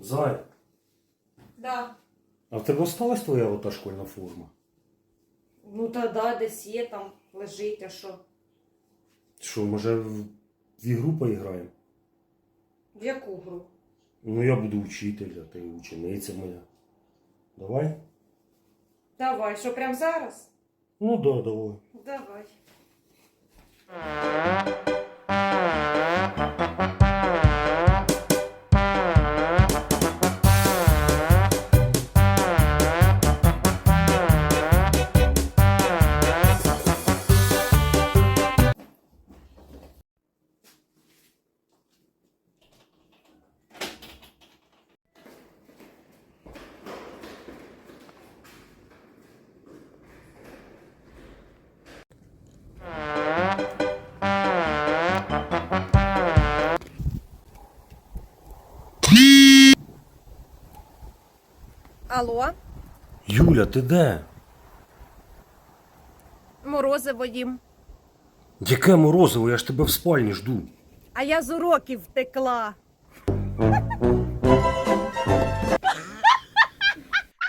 Зай, Да. а в тебе осталась твоя ота школьна форма? Ну та да, десь є там, лежить, а що? Що, може в, в ігру поіграємо? В яку гру? Ну я буду учитель, а ти учениця моя. Давай? Давай, що прям зараз? Ну да, давай. Давай. Алло, Юля, ти де? морозиво їм. Яке морозиво, я ж тебе в спальні жду. А я з уроків втекла.